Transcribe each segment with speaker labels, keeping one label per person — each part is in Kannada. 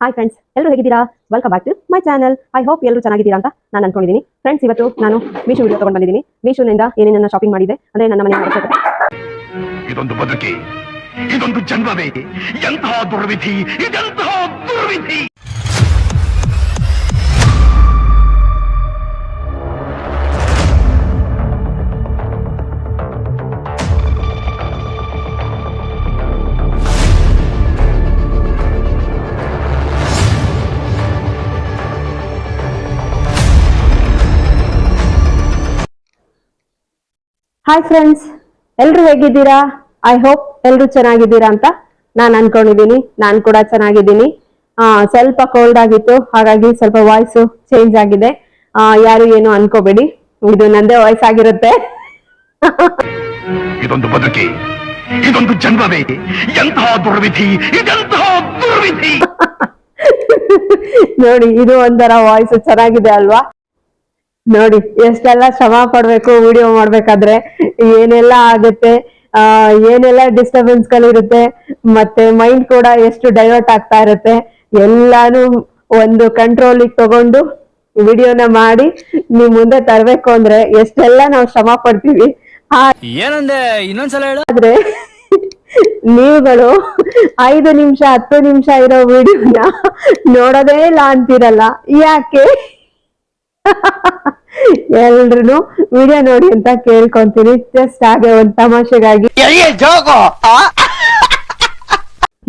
Speaker 1: ಹಾಯ್ ಫ್ರೆಂಡ್ಸ್ ಎಲ್ಲರೂ ಹೇಗಿದ್ದೀರಾ? Welcome back to my channel I hope ಎಲ್ಲರೂ ಚೆನ್ನಾಗಿದ್ದೀರಾ ಅಂತ ನಾನು ಅನ್ಕೊಂಡಿದ್ದೀನಿ ಫ್ರೆಂಡ್ಸ್ ಇವತ್ತು ನಾನು ಮೀಶೋ ವಿಡಿಯೋ ತಗೊಂಡು ಬಂದಿದ್ದೀನಿ ಮೀಶೋನಿಂದ ಏನೇನನ್ನ ಶಾಪಿಂಗ್ ಮಾಡಿದೆ ಅಂದ್ರೆ ನನ್ನ ಮನೆ
Speaker 2: ಇದೊಂದು ಬದುಕಿ, ಇದೊಂದು ಜನ್ಮವೇ, ಎಂತಹ ದುರ್ವಿಧಿ, ಇದೆಂತಹ ದುರ್ವಿಧಿ.
Speaker 1: ಹಾಯ್ ಫ್ರೆಂಡ್ಸ್ ಎಲ್ಲರೂ ಹೇಗಿದ್ದೀರಾ? ಐ ಹೋಪ್ ಎಲ್ಲರೂ ಚೆನ್ನಾಗಿದ್ದೀರಾ ಅಂತ ನಾನು ಅನ್ಕೊಂಡಿದ್ದೀನಿ ನಾನು ಕೂಡ ಚೆನ್ನಾಗಿದ್ದೀನಿ. ಆ, ಸ್ವಲ್ಪ ಕೋಲ್ಡ್ ಆಗಿತ್ತು ಹಾಗಾಗಿ ಸ್ವಲ್ಪ ವಾಯ್ಸು ಚೇಂಜ್ ಆಗಿದೆ. ಆ, ಯಾರು ಏನು ಅನ್ಕೋಬೇಡಿ. ಇದು ನಂದೇ ವಾಯ್ಸ್ ಆಗಿರುತ್ತೆ.
Speaker 2: ಇದೊಂದು ಬದುಕಿ ಇದೊಂದು ಜನ್ಮವೇ ಎಂತಹ ದುರ್ವಿಧಿ ಇದೆಂತಹ ದುರ್ವಿಧಿ?
Speaker 1: ನೋಡಿ ಇದು ಒಂಥರ ವಾಯ್ಸ್ ಚೆನ್ನಾಗಿದೆ ಅಲ್ವಾ? ನೋಡಿ ಎಷ್ಟೆಲ್ಲ ಶ್ರಮ ಪಡ್ಬೇಕು ವಿಡಿಯೋ ಮಾಡ್ಬೇಕಾದ್ರೆ ಏನೆಲ್ಲ ಆಗುತ್ತೆ ಆ ಏನೆಲ್ಲ ಡಿಸ್ಟರ್ಬೆನ್ಸ್ ಗಳಿರುತ್ತೆ ಮತ್ತೆ ಮೈಂಡ್ ಕೂಡ ಎಷ್ಟು ಡೈವರ್ಟ್ ಆಗ್ತಾ ಇರುತ್ತೆ ಎಲ್ಲಾನು ಒಂದು ಕಂಟ್ರೋಲಿಗೆ ತಗೊಂಡು ವಿಡಿಯೋನ ಮಾಡಿ ನೀವ್ ಮುಂದೆ ತರ್ಬೇಕು ಅಂದ್ರೆ ಎಷ್ಟೆಲ್ಲ ನಾವು ಶ್ರಮ ಪಡ್ತೀವಿ. ಆದ್ರೆ ನೀವುಗಳು ಐದು ನಿಮಿಷ ಹತ್ತು ನಿಮಿಷ ಇರೋ ವಿಡಿಯೋನ ನೋಡೋದೇ ಇಲ್ಲ ಅಂತೀರಲ್ಲ ಯಾಕೆ? ಎಲ್ರು ವಿಡಿಯೋ ನೋಡಿ ಅಂತ ಕೇಳ್ಕೊಂತೀನಿ. ಜಸ್ಟ್ ಹಾಗೆ ಒಂದ್ ತಮಾಷೆಗಾಗಿ.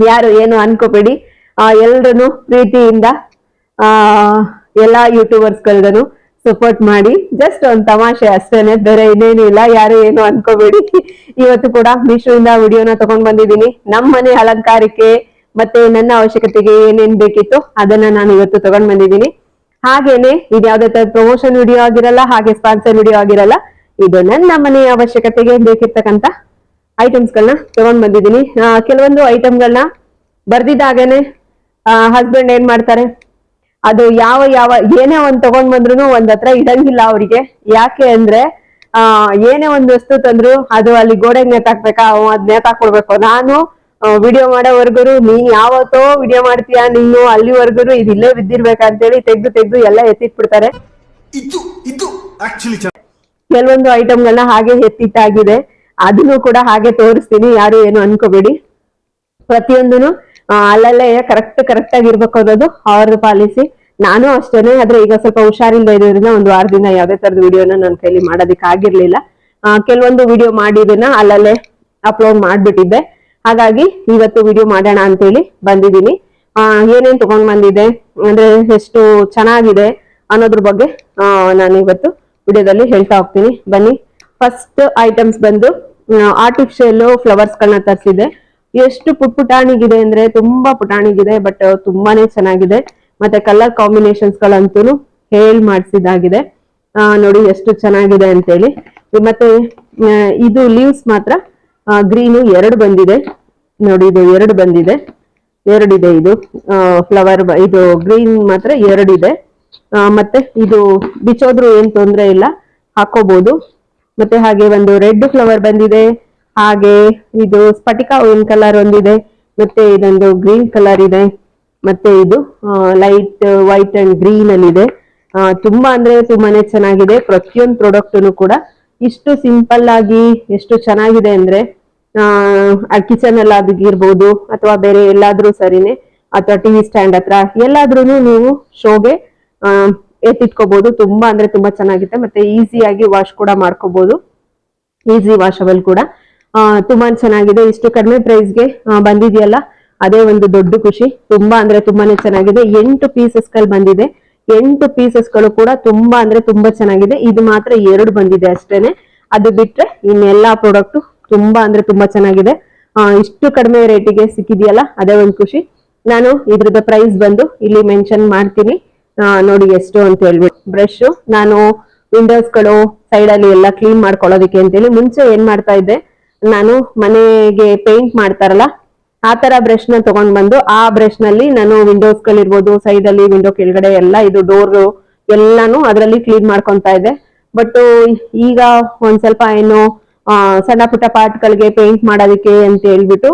Speaker 1: ಯಾರು ಏನು ಅನ್ಕೋಬೇಡಿ. ಆ ಎಲ್ರು ಪ್ರೀತಿಯಿಂದ ಆ ಎಲ್ಲಾ ಯೂಟ್ಯೂಬರ್ಸ್ ಗಳಿಗೂ ಸಪೋರ್ಟ್ ಮಾಡಿ. ಜಸ್ಟ್ ಒಂದ್ ತಮಾಷೆ ಅಷ್ಟೇನೆ. ಬೇರೆ ಇನ್ನೇನು ಇಲ್ಲ. ಯಾರು ಏನು ಅನ್ಕೋಬೇಡಿ. ಇವತ್ತು ಕೂಡ ಮೀಶೋಯಿಂದ ವಿಡಿಯೋನ ತಗೊಂಡ್ ಬಂದಿದ್ದೀನಿ. ನಮ್ಮ ಮನೆ ಅಲಂಕಾರಕ್ಕೆ ಮತ್ತೆ ನನ್ನ ಅವಶ್ಯಕತೆಗೆ ಏನೇನ್ ಬೇಕಿತ್ತು ಅದನ್ನ ನಾನು ಇವತ್ತು ತಗೊಂಡ್ ಬಂದಿದ್ದೀನಿ. ಹಾಗೇನೆ ಇದು ಯಾವ್ದೇ ತರ ಪ್ರಮೋಷನ್ ವಿಡಿಯೋ ಆಗಿರಲ್ಲ, ಹಾಗೆ ಸ್ಪಾನ್ಸರ್ ವಿಡಿಯೋ ಆಗಿರಲ್ಲ, ಇದು ನನ್ನ ಮನೆಯ ಅವಶ್ಯಕತೆಗೆ ಬೇಕಿರ್ತಕ್ಕಂತ ಐಟಮ್ಸ್ ಗಳನ್ನ ತಗೊಂಡ್ ಬಂದಿದ್ದೀನಿ. ಕೆಲವೊಂದು ಐಟಮ್ ಐಟಮ್ಗಳನ್ನ ಬರ್ದಿದ್ದಾಗೇನೆ ಹಸ್ಬೆಂಡ್ ಏನ್ ಮಾಡ್ತಾರೆ, ಅದು ಯಾವ ಯಾವ, ಏನೇ ಒಂದ್ ತಗೊಂಡ್ ಬಂದ್ರು ಒಂದ್ ಹತ್ರ ಇಡಂಗಿಲ್ಲ ಅವರಿಗೆ. ಯಾಕೆ ಅಂದ್ರೆ, ಆ, ಏನೇ ಒಂದ್ ವಸ್ತು ತಂದ್ರು ಅದು ಅಲ್ಲಿ ಗೋಡೆಗೆ ನೇತಾಕ್ಬೇಕಾ ಅವ್ ಅದ್ ನೇತಾಕೊಡ್ಬೇಕು ನಾನು ವಿಡಿಯೋ ಮಾಡೋವರ್ಗು ನೀ ಯಾವತ್ತೋ ವಿಡಿಯೋ ಮಾಡ್ತೀಯಾ ನೀನು ಅಲ್ಲಿವರ್ಗು ಇದಿಲ್ಲೇ ಬಿದ್ದಿರ್ಬೇಕಂತೇಳಿ ತೆಗ್ದು ತೆಗ್ದು ಎಲ್ಲ ಎತ್ತಿಟ್ಬಿಡ್ತಾರೆ. ಕೆಲವೊಂದು ಐಟಮ್ಗಳನ್ನ ಹಾಗೆ ಎತ್ತಿಟ್ಟಾಗಿದೆ. ಅದನ್ನು ಕೂಡ ಹಾಗೆ ತೋರಿಸ್ತೀನಿ ಯಾರು ಏನು ಅನ್ಕೋಬೇಡಿ. ಪ್ರತಿಯೊಂದನು ಅಲ್ಲಲ್ಲೇ ಕರೆಕ್ಟ್ ಕರೆಕ್ಟ್ ಆಗಿ ಇರ್ಬೇಕು ಅನ್ನೋದು ಅವ್ರ ಪಾಲಿಸಿ ನಾನು ಅಷ್ಟೇನೆ ಆದ್ರೆ ಈಗ ಸ್ವಲ್ಪ ಹುಷಾರಿಂದ ಇರೋದ್ರಿಂದ ಒಂದು ವಾರದಿಂದ ಯಾವ್ದೇ ತರದ ವಿಡಿಯೋನ ನನ್ನ ಕೈಲಿ ಮಾಡೋದಕ್ಕೆ ಆಗಿರ್ಲಿಲ್ಲ ಕೆಲವೊಂದು ವಿಡಿಯೋ ಮಾಡಿದನ್ನ ಅಲ್ಲಲ್ಲೇ ಅಪ್ಲೋಡ್ ಮಾಡ್ಬಿಟ್ಟಿದ್ದೆ. ಹಾಗಾಗಿ ಇವತ್ತು ವಿಡಿಯೋ ಮಾಡೋಣ ಅಂತೇಳಿ ಬಂದಿದ್ದೀನಿ. ಏನೇನ್ ತಗೊಂಡ್ ಬಂದಿದೆ, ಅಂದ್ರೆ ಎಷ್ಟು ಚೆನ್ನಾಗಿದೆ ಅನ್ನೋದ್ರ ಬಗ್ಗೆ ನಾನು ಇವತ್ತು ವಿಡಿಯೋದಲ್ಲಿ ಹೇಳ್ತಾ ಹೋಗ್ತೀನಿ. ಬನ್ನಿ. ಫಸ್ಟ್ ಐಟಮ್ಸ್ ಬಂದು ಆರ್ಟಿಫಿಷಿಯಲ್ ಫ್ಲವರ್ಸ್ ಗಳನ್ನ ತರಿಸಿದೆ ಎಷ್ಟು ಪುಟ್ ಪುಟಾಣಿಗಿದೆ ಅಂದ್ರೆ ತುಂಬಾ ಪುಟಾಣಿಗಿದೆ ಬಟ್ ತುಂಬಾನೇ ಚೆನ್ನಾಗಿದೆ. ಮತ್ತೆ ಕಲರ್ ಕಾಂಬಿನೇಷನ್ಸ್ ಗಳಂತೂ ಹೇಳ್ ಮಾಡಿಸಿದಾಗಿದೆ ನೋಡಿ ಎಷ್ಟು ಚೆನ್ನಾಗಿದೆ ಅಂತೇಳಿ. ಮತ್ತೆ ಇದು ಲೀವ್ಸ್ ಮಾತ್ರ ಗ್ರೀನು ಎರಡು ಬಂದಿದೆ. ನೋಡಿ, ಇದು ಎರಡು ಬಂದಿದೆ. ಎರಡಿದೆ ಇದು. ಫ್ಲವರ್ ಇದು ಗ್ರೀನ್ ಮಾತ್ರ ಎರಡಿದೆ. ಮತ್ತೆ ಇದು ಬಿಚ್ಚೋದ್ರು ಏನ್ ತೊಂದರೆ ಇಲ್ಲ. ಹಾಕೋಬಹುದು ಮತ್ತೆ ಹಾಗೆ ಒಂದು ರೆಡ್ ಫ್ಲವರ್ ಬಂದಿದೆ. ಹಾಗೆ ಇದು ಸ್ಫಟಿಕ ಒಂದು ಕಲರ್ ಒಂದಿದೆ. ಮತ್ತೆ ಇದೊಂದು ಗ್ರೀನ್ ಕಲರ್ ಇದೆ. ಮತ್ತೆ ಇದು ಲೈಟ್ ವೈಟ್ ಅಂಡ್ ಗ್ರೀನ್ ಅಲ್ಲಿ ಇದೆ ತುಂಬಾ ಅಂದ್ರೆ ತುಂಬಾನೇ ಚೆನ್ನಾಗಿದೆ. ಪ್ರತಿಯೊಂದು ಪ್ರಾಡಕ್ಟ್ ಕೂಡ ಇಷ್ಟು ಸಿಂಪಲ್ ಆಗಿ ಎಷ್ಟು ಚೆನ್ನಾಗಿದೆ ಅಂದ್ರೆ ಕಿಚನ್ ಎಲ್ಲ ಅಥವಾ ಬೇರೆ ಎಲ್ಲಾದ್ರೂ ಸರಿನೆ ಅಥವಾ ಟಿವಿ ಸ್ಟ್ಯಾಂಡ್ ಹತ್ರ ಎಲ್ಲಾದ್ರೂ ನೀವು ಶೋಗೆ ಎತ್ತಿಟ್ಕೋಬಹುದು ತುಂಬಾ ಅಂದ್ರೆ ತುಂಬಾ ಚೆನ್ನಾಗಿದೆ ಮತ್ತೆ ಈಸಿಯಾಗಿ ವಾಶ್ ಕೂಡ ಮಾಡ್ಕೋಬಹುದು ಈಸಿ ವಾಷಬಲ್ ಕೂಡ. ಆ, ತುಂಬಾ ಚೆನ್ನಾಗಿದೆ. ಇಷ್ಟು ಕಡಿಮೆ ಪ್ರೈಸ್ಗೆ ಬಂದಿದೆಯಲ್ಲ ಅದೇ ಒಂದು ದೊಡ್ಡ ಖುಷಿ. ತುಂಬಾ ಅಂದ್ರೆ ತುಂಬಾನೇ ಚೆನ್ನಾಗಿದೆ. ಎಂಟು ಪೀಸಸ್ಗಳು ಬಂದಿದೆ. ಎಂಟು ಪೀಸಸ್ಗಳು ಕೂಡ ತುಂಬಾ ಅಂದ್ರೆ ತುಂಬಾ ಚೆನ್ನಾಗಿದೆ. ಇದು ಮಾತ್ರ ಎರಡು ಬಂದಿದೆ ಅಷ್ಟೇನೆ. ಅದು ಬಿಟ್ರೆ ಇನ್ನೆಲ್ಲಾ ಪ್ರಾಡಕ್ಟ್ ತುಂಬಾ ಅಂದ್ರೆ ತುಂಬಾ ಚೆನ್ನಾಗಿದೆ. ಇಷ್ಟು ಕಡಿಮೆ ರೇಟಿಗೆ ಸಿಕ್ಕಿದೆಯಲ್ಲ, ಅದೇ ಒಂದು ಖುಷಿ. ನಾನು ಇದ್ರದ ಪ್ರೈಸ್ ಬಂದು ಇಲ್ಲಿ ಮೆನ್ಷನ್ ಮಾಡ್ತೀನಿ. ನೋಡಿ ಎಷ್ಟು ಅಂತ ಹೇಳ್ಬಿಟ್ಟು. ಬ್ರಷ್ ನಾನು ವಿಂಡೋಸ್ಗಳು ಸೈಡ್ ಅಲ್ಲಿ ಎಲ್ಲ ಕ್ಲೀನ್ ಮಾಡ್ಕೊಳ್ಳೋದಕ್ಕೆ ಅಂತೇಳಿ ಮುಂಚೆ ಏನ್ ಮಾಡ್ತಾ ಇದ್ದೆ, ನಾನು ಮನೆಗೆ ಪೇಂಟ್ ಮಾಡ್ತಾರಲ್ಲ, ಆ ತರ ಬ್ರಷ್ನ ತಗೊಂಡ್ ಬಂದು ಆ ಬ್ರಷ್ನಲ್ಲಿ ನಾನು ವಿಂಡೋಸ್ ಗಳಿರ್ಬೋದು ಸೈಡ್ ಅಲ್ಲಿ ವಿಂಡೋ ಕೆಳಗಡೆ ಎಲ್ಲ ಇದು ಡೋರ್ ಎಲ್ಲಾನು ಅದರಲ್ಲಿ ಕ್ಲೀನ್ ಮಾಡ್ಕೊಂತ ಇದ್ದೆ. ಬಟ್ ಈಗ ಒಂದ್ ಸ್ವಲ್ಪ ಏನು ಸಣ್ಣ ಪುಟ್ಟ ಪಾರ್ಟ್ ಗಳಿಗೆ ಪೇಂಟ್ ಮಾಡೋದಕ್ಕೆ ಅಂತ ಹೇಳ್ಬಿಟ್ಟು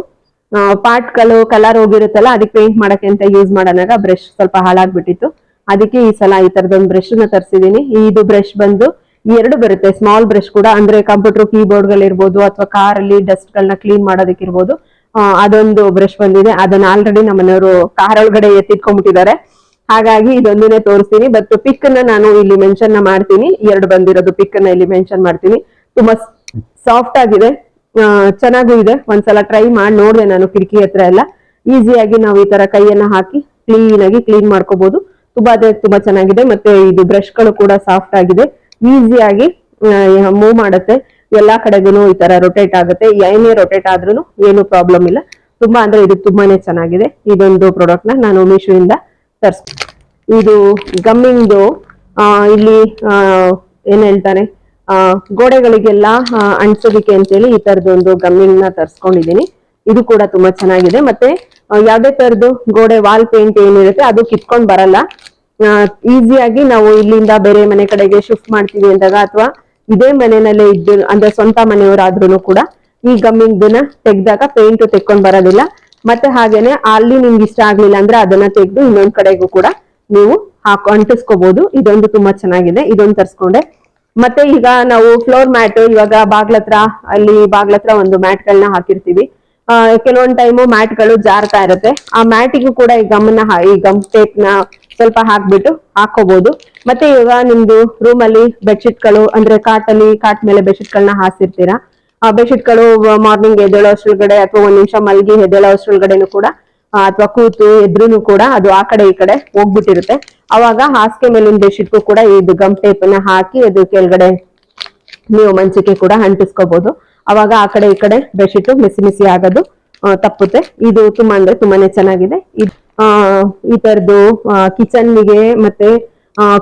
Speaker 1: ಪಾರ್ಟ್ಗಳು ಕಲರ್ ಹೋಗಿರುತ್ತಲ್ಲ ಅದಕ್ಕೆ ಪೇಂಟ್ ಮಾಡಕ್ಕೆ ಅಂತ ಯೂಸ್ ಮಾಡೋಣಾಗ ಬ್ರಷ್ ಸ್ವಲ್ಪ ಹಾಳಾಗ್ಬಿಟ್ಟಿತ್ತು. ಅದಕ್ಕೆ ಈ ಸಲ ಈ ತರದೊಂದು ಬ್ರಷ್ನ ತರಿಸಿದೀನಿ. ಇದು ಬ್ರಷ್ ಬಂದು ಎರಡು ಬರುತ್ತೆ. ಸ್ಮಾಲ್ ಬ್ರಷ್ ಕೂಡ ಅಂದ್ರೆ ಕಂಪ್ಯೂಟರ್ ಕೀಬೋರ್ಡ್ ಗಳಿರ್ಬೋದು ಅಥವಾ ಕಾರ್ ಅಲ್ಲಿ ಡಸ್ಟ್ ಗಳನ್ನ ಕ್ಲೀನ್ ಮಾಡೋದಕ್ಕಿರ್ಬೋದು ಆ, ಅದೊಂದು ಬ್ರಷ್ ಬಂದಿದೆ. ಅದನ್ನ ಆಲ್ರೆಡಿ ನಮ್ಮನೆಯವರು ಕಾರ್ ಒಳಗಡೆ ಎತ್ತಿಟ್ಕೊಂಡ್ಬಿಟ್ಟಿದ್ದಾರೆ. ಹಾಗಾಗಿ ಇದೊಂದನ್ನೇ ತೋರಿಸ್ತೀನಿ. ಬಟ್ ಪಿಕ್ನ ನಾನು ಇಲ್ಲಿ ಮೆನ್ಷನ್ ಮಾಡ್ತೀನಿ. ಎರಡು ಬಂದಿರೋದು ಪಿಕ್ನ ಇಲ್ಲಿ ಮೆನ್ಷನ್ ಮಾಡ್ತೀನಿ. ತುಂಬಾ ಸಾಫ್ಟ್ ಆಗಿದೆ. ಚೆನ್ನಾಗೂ ಇದೆ. ಒಂದ್ಸಲ ಟ್ರೈ ಮಾಡಿ ನೋಡಿದೆ ನಾನು ಕಿಟಕಿ ಹತ್ರ ಎಲ್ಲ. ಈಸಿಯಾಗಿ ನಾವು ಈ ತರ ಕೈಯನ್ನ ಹಾಕಿ ಕ್ಲೀನ್ ಆಗಿ ಕ್ಲೀನ್ ಮಾಡ್ಕೋಬಹುದು ತುಂಬಾ ಅದೇ ತುಂಬಾ ಚೆನ್ನಾಗಿದೆ. ಮತ್ತೆ ಇದು ಬ್ರಷ್ಗಳು ಕೂಡ ಸಾಫ್ಟ್ ಆಗಿದೆ. ಈಸಿಯಾಗಿ ಮೂವ್ ಮಾಡುತ್ತೆ. ಎಲ್ಲಾ ಕಡೆಗೂ ಈ ತರ ರೊಟೇಟ್ ಆಗುತ್ತೆ. ಏನೇ ರೊಟೇಟ್ ಆದ್ರೂ ಏನು ಪ್ರಾಬ್ಲಮ್ ಇಲ್ಲ. ತುಂಬಾ ಅಂದ್ರೆ ಇದು ತುಂಬಾನೇ ಚೆನ್ನಾಗಿದೆ. ಇದೊಂದು ಪ್ರಾಡಕ್ಟ್ನ ನಾನು ಮೀಶೋ ಇಂದ ತರ್ಸ್ ಇದು ಗಮ್ಮಿಂಗ್ ಇಲ್ಲಿ ಏನ್ ಹೇಳ್ತಾರೆ? ಆ, ಗೋಡೆಗಳಿಗೆಲ್ಲ ಅಂಟಿಸೋದಿಕ್ಕೆ ಅಂತೇಳಿ ಈ ತರದೊಂದು ಗಮ್ಮಿಂಗ್ನ ತರ್ಸ್ಕೊಂಡಿದೀನಿ ಇದು ಕೂಡ ತುಂಬಾ ಚೆನ್ನಾಗಿದೆ. ಮತ್ತೆ ಯಾವ್ದೇ ತರದ್ದು ಗೋಡೆ ವಾಲ್ ಪೇಂಟ್ ಏನಿರುತ್ತೆ ಅದು ಕಿತ್ಕೊಂಡ್ ಬರಲ್ಲ. ಈಸಿಯಾಗಿ ನಾವು ಇಲ್ಲಿಂದ ಬೇರೆ ಮನೆ ಕಡೆಗೆ ಶಿಫ್ಟ್ ಮಾಡ್ತೀವಿ ಅಂದಾಗ ಅಥವಾ ಇದೇ ಮನೆಯಲ್ಲೇ ಇದ್ದು ಅಂದ್ರೆ ಸ್ವಂತ ಮನೆಯವರಾದ್ರೂ ಕೂಡ ಈ ಗಮ್ಮಿಂಗ್ ತೆಗ್ದಾಗ ಪೇಂಟ್ ತೆಕ್ಕೊಂಡ್ ಬರೋದಿಲ್ಲ. ಮತ್ತೆ ಹಾಗೇನೆ ಅಲ್ಲಿ ನಿಮ್ಗೆ ಇಷ್ಟ ಆಗ್ಲಿಲ್ಲ ಅಂದ್ರೆ ಅದನ್ನ ತೆಗೆದು ಇನ್ನೊಂದ್ ಕಡೆಗೂ ಕೂಡ ನೀವು ಹಾಕೊ ಅಂಟಿಸ್ಕೋಬಹುದು ಇದೊಂದು ತುಂಬಾ ಚೆನ್ನಾಗಿದೆ. ಇದೊಂದು ತರ್ಸ್ಕೊಂಡೆ. ಮತ್ತೆ ಈಗ ನಾವು ಫ್ಲೋರ್ ಮ್ಯಾಟ್ ಇವಾಗ ಬಾಗ್ಲತ್ರ, ಅಲ್ಲಿ ಬಾಗ್ಲತ್ರ ಒಂದು ಮ್ಯಾಟ್ ಗಳನ್ನ ಹಾಕಿರ್ತೀವಿ. ಕೆಲವೊಂದ್ ಟೈಮು ಮ್ಯಾಟ್ಗಳು ಜಾರ್ತಾ ಇರುತ್ತೆ. ಆ ಮ್ಯಾಟಿಗೂ ಕೂಡ ಈ ಗಮ್ನ ಈ ಗಮ್ ಟೇಪ್ನ ಸ್ವಲ್ಪ ಹಾಕ್ಬಿಟ್ಟು ಹಾಕೋಬಹುದು ಮತ್ತೆ ಇವಾಗ ನಿಮ್ದು ರೂಮ್ ಅಲ್ಲಿ ಬೆಡ್ಶೀಟ್ಗಳು, ಅಂದ್ರೆ ಕಾಟಲ್ಲಿ ಕಾಟ್ ಮೇಲೆ ಬೆಡ್ಶೀಟ್ ಗಳನ್ನ ಹಾಸಿರ್ತೀರಾ. ಆ ಬೆಡ್ಶೀಟ್ಗಳು ಮಾರ್ನಿಂಗ್ ಎದ್ದೇಳೋ ಅಷ್ಟ್ರೊಳಗಡೆ ಅಥವಾ ಒಂದ್ ನಿಮಿಷ ಮಲ್ಗಿ ಎದ್ದೇಳೋ ಅಷ್ಟ್ರೊಳಗಡೆನು ಕೂಡ ಅಥವಾ ಕೂತು ಎದ್ರುನು ಕೂಡ ಅದು ಆ ಕಡೆ ಈ ಕಡೆ ಹೋಗ್ಬಿಟ್ಟಿರುತ್ತೆ. ಅವಾಗ ಹಾಸಿಗೆ ಮೇಲಿನ ಬೆಡ್ಶೀಟ್ಗೂ ಕೂಡ ಇದು ಗಮ್ ಟೇಪ್ ಅನ್ನ ಹಾಕಿ ಅದು ಕೆಳಗಡೆ ನೀವು ಮಂಚಕ್ಕೆ ಕೂಡ ಅಂಟಿಸ್ಕೋಬಹುದು ಅವಾಗ ಆ ಕಡೆ ಈ ಕಡೆ ಬೆಡ್ಶೀಟ್ ಮಿಸಿ ಮಿಸಿ ಆಗೋದು ತಪ್ಪುತ್ತೆ. ಇದು ತುಂಬಾ ಅಂದ್ರೆ ತುಂಬಾನೇ ಚೆನ್ನಾಗಿದೆ. ಈ ತರದ್ದು ಕಿಚನ್ಗೆ ಮತ್ತೆ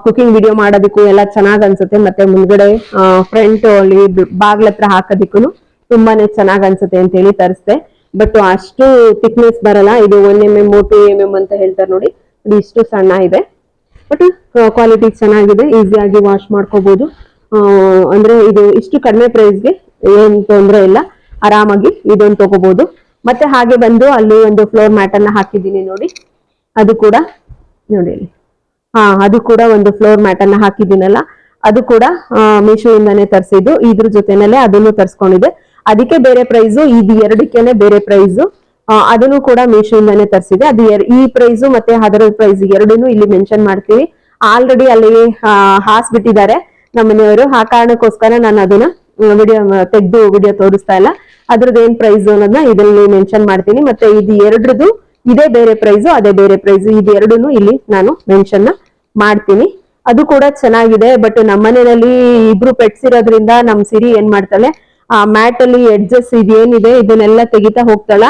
Speaker 1: ಕುಕಿಂಗ್ ವಿಡಿಯೋ ಮಾಡೋದಕ್ಕೂ ಎಲ್ಲ ಚೆನ್ನಾಗ್ ಅನ್ಸುತ್ತೆ. ಮತ್ತೆ ಮುಂದ್ಗಡೆ ಫ್ರಂಟ್ ಅಲ್ಲಿ ಬಾಗ್ಲತ್ರ ಹಾಕೋದಿಕ್ಕೂ ತುಂಬಾನೇ ಚೆನ್ನಾಗ್ ಅನ್ಸುತ್ತೆ ಅಂತ ಹೇಳಿ ತರಿಸ್ದೆ. ಬಟ್ ಅಷ್ಟು ಥಿಕ್ನೆಸ್ ಬರಲ್ಲ. ಇದು one m m to m m ಅಂತ ಹೇಳ್ತಾರೆ ನೋಡಿ. ಅದು ಇಷ್ಟು ಸಣ್ಣ ಇದೆ. ಬಟ್ ಕ್ವಾಲಿಟಿ ಚೆನ್ನಾಗಿದೆ. ಈಸಿಯಾಗಿ ವಾಶ್ ಮಾಡ್ಕೋಬಹುದು ಅಂದ್ರೆ ಇದು ಇಷ್ಟು ಕಡಿಮೆ ಪ್ರೈಸ್ಗೆ ಏನ್ ತೊಂದ್ರೆ ಇಲ್ಲ. ಆರಾಮಾಗಿ ಇದೊಂದು ತಗೋಬಹುದು ಮತ್ತೆ ಹಾಗೆ ಬಂದು ಅಲ್ಲಿ ಒಂದು ಫ್ಲೋರ್ ಮ್ಯಾಟ್ ಅನ್ನ ಹಾಕಿದ್ದೀನಿ ನೋಡಿ. ಅದು ಕೂಡ ನೋಡಿ ಇಲ್ಲಿ ಹಾ, ಅದು ಕೂಡ ಒಂದು ಫ್ಲೋರ್ ಮ್ಯಾಟ್ ಅನ್ನ ಹಾಕಿದ್ದೀನಲ್ಲ. ಅದು ಕೂಡ ಮೀಶೋ ಇಂದಾನೆ ತರಿಸಿದ್ದು. ಇದ್ರ ಜೊತೆನಲ್ಲೇ ಅದನ್ನು ತರಿಸ್ಕೊಂಡಿದೆ ಅದಕ್ಕೆ ಬೇರೆ ಪ್ರೈಸು ಇದು ಎರಡಕ್ಕೆನೆ ಬೇರೆ ಪ್ರೈಸು ಅದನ್ನು ಕೂಡ ಮೀಶೋ ಇಂದಾನೆ ತರಿಸಿದೆ. ಅದು ಈ ಪ್ರೈಸು ಮತ್ತೆ ಅದರ ಪ್ರೈಸ್ ಎರಡನ್ನೂ ಇಲ್ಲಿ ಮೆನ್ಷನ್ ಮಾಡ್ತೀವಿ. ಆಲ್ರೆಡಿ ಅಲ್ಲಿ ಹಾಸ್ಬಿಟ್ಟಿದ್ದಾರೆ ನಮ್ಮ ಮನೆಯವರು. ಆ ಕಾರಣಕ್ಕೋಸ್ಕರ ನಾನು ಅದನ್ನ ವಿಡಿಯೋ ತೆಗೆದು ವಿಡಿಯೋ ತೋರಿಸ್ತಾ ಇಲ್ಲ. ಅದ್ರದ್ದು ಏನ್ ಪ್ರೈಸ್ ಅನ್ನೋದನ್ನ ಇದರಲ್ಲಿ ಮೆನ್ಷನ್ ಮಾಡ್ತೀನಿ. ಮತ್ತೆ ಇದು ಎರಡ್ರದ್ದು ಇದೇ ಬೇರೆ ಪ್ರೈಸು ಅದೇ ಬೇರೆ ಪ್ರೈಸ್ ಇದು ಎರಡನ್ನೂ ಇಲ್ಲಿ ನಾನು ಮೆನ್ಷನ್ ಮಾಡ್ತೀನಿ. ಅದು ಕೂಡ ಚೆನ್ನಾಗಿದೆ. ಬಟ್ ನಮ್ಮನೆಯಲ್ಲಿ ಇಬ್ರು ಪೆಟ್ಸ್ ಇರೋದ್ರಿಂದ ನಮ್ ಸಿರಿ ಏನ್ ಮಾಡ್ತಾಳೆ? ಆ ಮ್ಯಾಟ್ ಅಲ್ಲಿ ಎಡ್ಜಸ್ ಇದೇನಿದೆ ಇದನ್ನೆಲ್ಲ ತೆಗಿತಾ ಹೋಗ್ತಾಳ?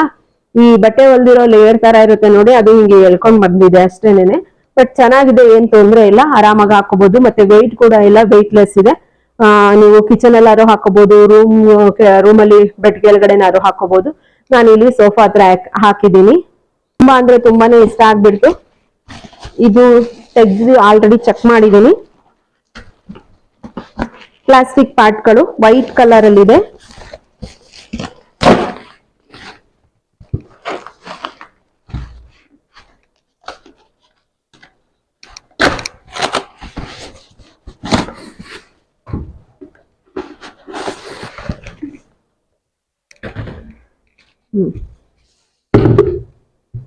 Speaker 1: ಈ ಬಟ್ಟೆ ಹೊಲ್ದಿರೋ ಲೇಯರ್ ತರ ಇರುತ್ತೆ ನೋಡಿ ಅದು ಹಿಂಗೆ ಎಳ್ಕೊಂಡ್ ಬಂದಿದೆ ಅಷ್ಟೇನೆ ಬಟ್ ಚೆನ್ನಾಗಿದೆ ಏನ್ ತೊಂದ್ರೆ ಇಲ್ಲ. ಆರಾಮಾಗಿ ಹಾಕೋಬಹುದು ಮತ್ತೆ ವೆಯ್ಟ್ ಕೂಡ ಎಲ್ಲ ವೆಯ್ಟ್ಲೆಸ್ ಇದೆ. ಆ, ನೀವು ಕಿಚನ್ ಎಲ್ಲಾರು ಹಾಕೋಬಹುದು ರೂಮ್ ರೂಮ್ ಅಲ್ಲಿ ಬೆಡ್ ಕೆಳಗಡೆನಾರು ಹಾಕೋಬಹುದು ನಾನು ಇಲ್ಲಿ ಸೋಫಾ ಹತ್ರ ಹಾಕ್- ಹಾಕಿದ್ದೀನಿ. ತುಂಬಾ ಅಂದ್ರೆ ತುಂಬಾನೇ ಇಷ್ಟ ಆಗ್ಬಿಡ್ತು. ಇದು ತೆಗ್ದು ಆಲ್ರೆಡಿ ಚೆಕ್ ಮಾಡಿದ್ದೀನಿ. ಪ್ಲಾಸ್ಟಿಕ್ ಪಾರ್ಟ್ಗಳು ವೈಟ್ ಕಲರ್ ಅಲ್ಲಿ ಇದೆ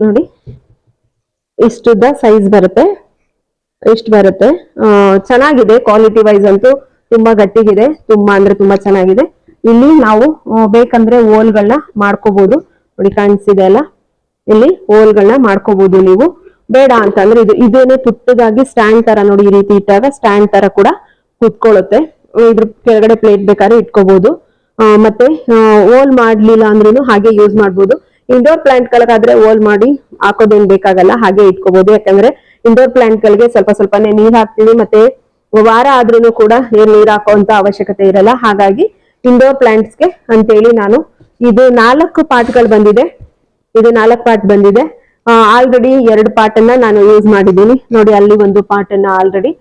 Speaker 1: ನೋಡಿ. ಇಷ್ಟುದ ಸೈಜ್ ಬರುತ್ತೆ? ಇಷ್ಟು ಬರುತ್ತೆ? ಚೆನ್ನಾಗಿದೆ ಕ್ವಾಲಿಟಿ ವೈಸ್ ಅಂತೂ. ತುಂಬಾ ಗಟ್ಟಿಗಿದೆ, ತುಂಬಾ ಅಂದ್ರೆ ತುಂಬಾ ಚೆನ್ನಾಗಿದೆ. ಇಲ್ಲಿ ನಾವು ಬೇಕಂದ್ರೆ ಓಲ್ಗಳನ್ನ ಮಾಡ್ಕೋಬಹುದು ನೋಡಿ, ಕಾಣಿಸಿದೆ ಅಲ್ಲ? ಇಲ್ಲಿ ಓಲ್ಗಳನ್ನ ಮಾಡ್ಕೋಬಹುದು ನೀವು. ಬೇಡ ಅಂತಂದ್ರೆ ಇದು, ಇದೇನೆ ಪುಟ್ಟದಾಗಿ ಸ್ಟ್ಯಾಂಡ್ ತರ ನೋಡಿ ಈ ರೀತಿ ಇಟ್ಟಾಗ ಸ್ಟ್ಯಾಂಡ್ ತರ ಕೂಡ ಕುತ್ಕೊಳ್ಳುತ್ತೆ. ಇದ್ರ ಕೆಳಗಡೆ ಪ್ಲೇಟ್ ಬೇಕಾದ್ರೆ ಇಟ್ಕೋಬಹುದು ಮತ್ತೆ ಓಲ್ ಮಾಡ್ಲಿಲ್ಲ ಅಂದ್ರೂ ಹಾಗೆ ಯೂಸ್ ಮಾಡ್ಬೋದು. ಇಂಡೋರ್ ಪ್ಲಾಂಟ್ ಗಳಿಗಾದ್ರೆ ಓಲ್ ಮಾಡಿ ಹಾಕೋದೇನ್ ಬೇಕಾಗಲ್ಲ, ಹಾಗೆ ಇಟ್ಕೋಬಹುದು ಯಾಕಂದ್ರೆ ಇಂಡೋರ್ ಪ್ಲಾಂಟ್ ಗಳಿಗೆ ಸ್ವಲ್ಪ ಸ್ವಲ್ಪನೇ ನೀರ್ ಹಾಕ್ತೀವಿ, ಮತ್ತೆ ವಾರ ಆದ್ರೂ ಕೂಡ ಏನ್ ನೀರ್ ಹಾಕುವಂತ ಅವಶ್ಯಕತೆ ಇರಲ್ಲ. ಹಾಗಾಗಿ ಇಂಡೋರ್ ಪ್ಲಾಂಟ್ಸ್ಗೆ ಅಂತೇಳಿ ನಾನು ಇದು ನಾಲ್ಕು ಪಾರ್ಟ್ಗಳು ಬಂದಿದೆ. ಇದು ನಾಲ್ಕು ಪಾರ್ಟ್ ಬಂದಿದೆ. ಆಲ್ರೆಡಿ ಎರಡು ಪಾರ್ಟ್ ಅನ್ನ ನಾನು ಯೂಸ್ ಮಾಡಿದ್ದೀನಿ. ನೋಡಿ, ಅಲ್ಲಿ ಒಂದು ಪಾರ್ಟ್ ಅನ್ನ ಆಲ್ರೆಡಿ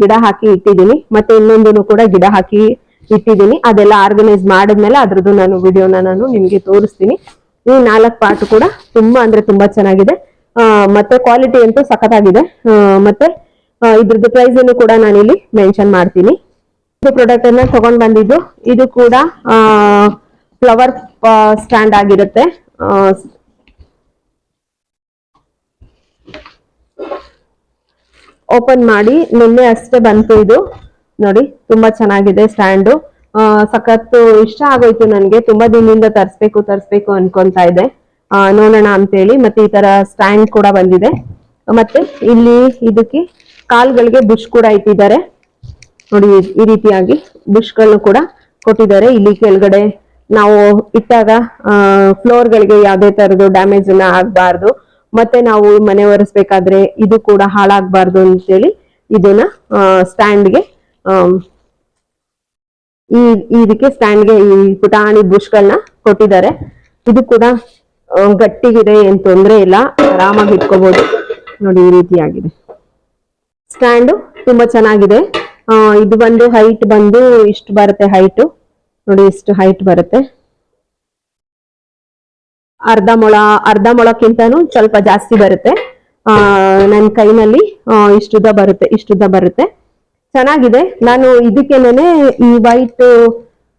Speaker 1: ಗಿಡ ಹಾಕಿ ಇಟ್ಟಿದ್ದೀನಿ. ಮತ್ತೆ ಇನ್ನೊಂದನ್ನು ಕೂಡ ಗಿಡ ಹಾಕಿ ಇಟ್ಟಿದ್ದೀನಿ. ಅದೆಲ್ಲ ಆರ್ಗನೈಸ್ ಮಾಡಿದ್ಮೇಲೆ ಅದ್ರದ್ದು ನಾನು ವಿಡಿಯೋನ ನಾನು ನಿಮ್ಗೆ ತೋರಿಸ್ತೀನಿ. ಈ ನಾಲ್ಕು ಪಾರ್ಟ್ ಕೂಡ ತುಂಬಾ ಅಂದ್ರೆ ತುಂಬಾ ಚೆನ್ನಾಗಿದೆ. ಮತ್ತೆ ಕ್ವಾಲಿಟಿ ಅಂತೂ ಸಖತ್ತಾಗಿದೆ. ಮತ್ತೆ ಇದ್ರದ್ದು ಪ್ರೈಸ್ ಅನ್ನು ಕೂಡ ನಾನಿಲ್ಲಿ ಮೆನ್ಷನ್ ಮಾಡ್ತೀನಿ. ಇದು ಪ್ರಾಡಕ್ಟ್ ಅನ್ನ ತಗೊಂಡ್ ಬಂದಿದ್ದು, ಇದು ಕೂಡ ಫ್ಲವರ್ ಸ್ಟ್ಯಾಂಡ್ ಆಗಿರುತ್ತೆ. ಓಪನ್ ಮಾಡಿ, ನಿನ್ನೆ ಅಷ್ಟೇ ಬಂತು ಇದು. ನೋಡಿ, ತುಂಬಾ ಚೆನ್ನಾಗಿದೆ ಸ್ಟ್ಯಾಂಡು ಸಖತ್ತು ಇಷ್ಟ ಆಗೋಯ್ತು ನನಗೆ. ತುಂಬಾ ದಿನದಿಂದ ತರಿಸ್ಬೇಕು ತರಿಸ್ಬೇಕು ಅನ್ಕೊಂತಾ ಇದೆ. ನೋಡೋಣ ಅಂತೇಳಿ, ಮತ್ತೆ ಈ ತರ ಸ್ಟ್ಯಾಂಡ್ ಕೂಡ ಬಂದಿದೆ. ಮತ್ತೆ ಇಲ್ಲಿ, ಇದಕ್ಕೆ ಕಾಲ್ಗಳಿಗೆ ಬುಷ್ ಕೂಡ ಇಟ್ಟಿದ್ದಾರೆ. ನೋಡಿ, ಈ ರೀತಿಯಾಗಿ ಬುಷ್ಗಳನ್ನು ಕೂಡ ಕೊಟ್ಟಿದ್ದಾರೆ. ಇಲ್ಲಿ ಕೆಳಗಡೆ ನಾವು ಇಟ್ಟಾಗ ಫ್ಲೋರ್ ಗಳಿಗೆ ಯಾವುದೇ ತರದ್ದು ಡ್ಯಾಮೇಜ್ ಆಗ್ಬಾರ್ದು. ಮತ್ತೆ ನಾವು ಮನೆ ಒರೆಸ್ಬೇಕಾದ್ರೆ ಇದು ಕೂಡ ಹಾಳಾಗ್ಬಾರ್ದು ಅಂತೇಳಿ ಇದನ್ನ ಸ್ಟ್ಯಾಂಡ್ಗೆ ಈ ಇದಕ್ಕೆ ಸ್ಟ್ಯಾಂಡ್ಗೆ ಈ ಪುಟಾಣಿ ಬುಷ್ಗಳನ್ನ ಕೊಟ್ಟಿದ್ದಾರೆ. ಇದು ಕೂಡ ಗಟ್ಟಿಗಿದೆ, ಏನ್ ತೊಂದ್ರೆ ಇಲ್ಲ. ಆರಾಮಾಗಿ ಇಟ್ಕೋಬಹುದು ನೋಡಿ, ಈ ರೀತಿಯಾಗಿದೆ. ಸ್ಟ್ಯಾಂಡು ತುಂಬಾ ಚೆನ್ನಾಗಿದೆ. ಇದು ಬಂದು ಹೈಟ್ ಬಂದು ಇಷ್ಟು ಬರುತ್ತೆ ಹೈಟ್ ನೋಡಿ ಇಷ್ಟು ಹೈಟ್ ಬರುತ್ತೆ. ಅರ್ಧ ಮೊಳ, ಅರ್ಧ ಮೊಳಕ್ಕಿಂತನೂ ಸ್ವಲ್ಪ ಜಾಸ್ತಿ ಬರುತ್ತೆ. ನನ್ನ ಕೈನಲ್ಲಿ ಇಷ್ಟುದ ಬರುತ್ತೆ, ಇಷ್ಟುದ್ದ ಬರುತ್ತೆ. ಚೆನ್ನಾಗಿದೆ. ನಾನು ಇದಕ್ಕೇನೆ ಈ ವೈಟ್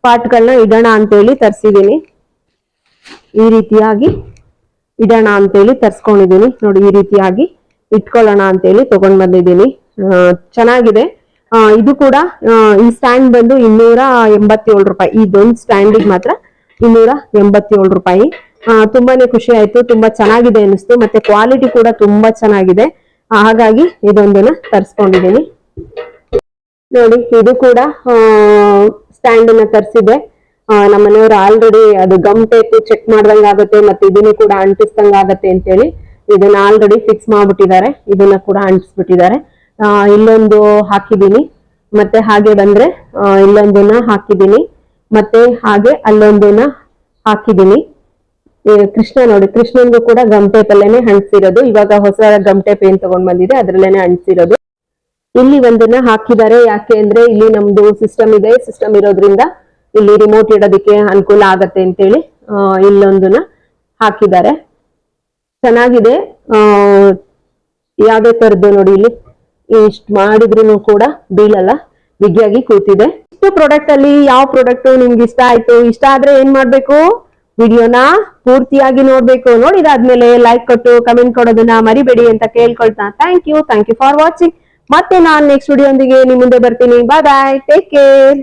Speaker 1: ಪಾರ್ಟ್ಗಳನ್ನ ಇಡೋಣ ಅಂತೇಳಿ ತರಿಸಿದ್ದೀನಿ. ಈ ರೀತಿಯಾಗಿ ಇಡೋಣ ಅಂತೇಳಿ ತರ್ಸ್ಕೊಂಡಿದ್ದೀನಿ. ನೋಡಿ ಈ ರೀತಿಯಾಗಿ ಇಟ್ಕೊಳ್ಳೋಣ ಅಂತೇಳಿ ತಗೊಂಡ್ ಬಂದಿದ್ದೀನಿ. ಚೆನ್ನಾಗಿದೆ. ಇದು ಕೂಡ ಈ ಸ್ಟ್ಯಾಂಡ್ ಬಂದು ಇನ್ನೂರ ಎಂಬತ್ತೇಳು ರೂಪಾಯಿ. ಇದೊಂದು ಸ್ಟ್ಯಾಂಡಿಗೆ ಮಾತ್ರ ಇನ್ನೂರ ಎಂಬತ್ತೇಳು ರೂಪಾಯಿ. ತುಂಬಾನೇ ಖುಷಿ ಆಯ್ತು, ತುಂಬಾ ಚೆನ್ನಾಗಿದೆ ಅನಿಸ್ತು ಮತ್ತೆ ಕ್ವಾಲಿಟಿ ಕೂಡ ತುಂಬಾ ಚೆನ್ನಾಗಿದೆ. ಹಾಗಾಗಿ ಇದೊಂದನ್ನ ತರಿಸ್ಕೊಂಡಿದ್ದೀನಿ. ನೋಡಿ, ಇದು ಕೂಡ ಸ್ಟ್ಯಾಂಡ್ ಅನ್ನ ತರಿಸಿದೆ. ನಮ್ಮ ಮನೆಯವರು ಆಲ್ರೆಡಿ ಅದು ಗಮ್ ಟೇಪ್ ಚೆಕ್ ಮಾಡ್ದಂಗ ಆಗುತ್ತೆ, ಮತ್ತೆ ಇದನ್ನು ಕೂಡ ಅಂಟಿಸ್ದಂಗ ಆಗತ್ತೆ ಅಂತೇಳಿ ಇದನ್ನ ಆಲ್ರೆಡಿ ಫಿಕ್ಸ್ ಮಾಡ್ಬಿಟ್ಟಿದ್ದಾರೆ. ಇದನ್ನ ಕೂಡ ಅಂಟಿಸ್ಬಿಟ್ಟಿದ್ದಾರೆ. ಇಲ್ಲೊಂದು ಹಾಕಿದೀನಿ ಮತ್ತೆ ಹಾಗೆ ಬಂದ್ರೆ ಇಲ್ಲೊಂದನ್ನ ಹಾಕಿದೀನಿ ಮತ್ತೆ ಹಾಗೆ ಅಲ್ಲೊಂದನ್ನ ಹಾಕಿದೀನಿ ಕೃಷ್ಣ ನೋಡಿ, ಕೃಷ್ಣಂದು ಕೂಡ ಗಮ್ ಟೇಪ್ ಅಲ್ಲೇನೆ ಅಂಟಿಸಿರೋದು ಇವಾಗ ಹೊಸ ಗಮ್ ಟೇಪ್ ಏನ್ ತಗೊಂಡ್ ಬಂದಿದೆ, ಅದ್ರಲ್ಲೇನೆ ಅಂಟಿಸಿರೋದು ಇಲ್ಲಿ ಒಂದನ್ನ ಹಾಕಿದ್ದಾರೆ. ಯಾಕೆ ಅಂದ್ರೆ ಇಲ್ಲಿ ನಮ್ದು ಸಿಸ್ಟಮ್ ಇದೆ. ಸಿಸ್ಟಮ್ ಇರೋದ್ರಿಂದ ಇಲ್ಲಿ ರಿಮೋಟ್ ಇಡೋದಕ್ಕೆ ಅನುಕೂಲ ಆಗತ್ತೆ ಅಂತೇಳಿ ಇಲ್ಲೊಂದನ್ನ ಹಾಕಿದ್ದಾರೆ. ಚೆನ್ನಾಗಿದೆ. ಆ, ಯಾವ್ದೇ ತರದ್ದು ನೋಡಿ ಇಲ್ಲಿ. ಇಷ್ಟ ಮಾಡಿದ್ರು ಕೂಡ ಬೀಳಲ್ಲ ಬಿಗಿಯಾಗಿ ಕೂತಿದೆ. ಇಷ್ಟು ಪ್ರಾಡಕ್ಟ್ ಅಲ್ಲಿ ಯಾವ ಪ್ರಾಡಕ್ಟ್ ನಿಮ್ಗೆ ಇಷ್ಟ ಆಯ್ತು? ಇಷ್ಟ ಆದ್ರೆ ಏನ್ ಮಾಡ್ಬೇಕು? ವಿಡಿಯೋನ ಪೂರ್ತಿಯಾಗಿ ನೋಡ್ಬೇಕು. ನೋಡಿದಾದ್ಮೇಲೆ ಲೈಕ್ ಕೊಟ್ಟು ಕಮೆಂಟ್ ಕೊಡೋದನ್ನ ಮರಿಬೇಡಿ ಅಂತ ಕೇಳ್ಕೊಳ್ತಾ. Thank you thank you for watching ಮತ್ತೆ ನಾನು ನೆಕ್ಸ್ಟ್ ವಿಡಿಯೋ ನಿಮ್ಮ ನಿಮ್ ಮುಂದೆ ಬರ್ತೀನಿ. ಬಾಯ್ ಬಾಯ್ ಟೇಕ್ ಕೇರ್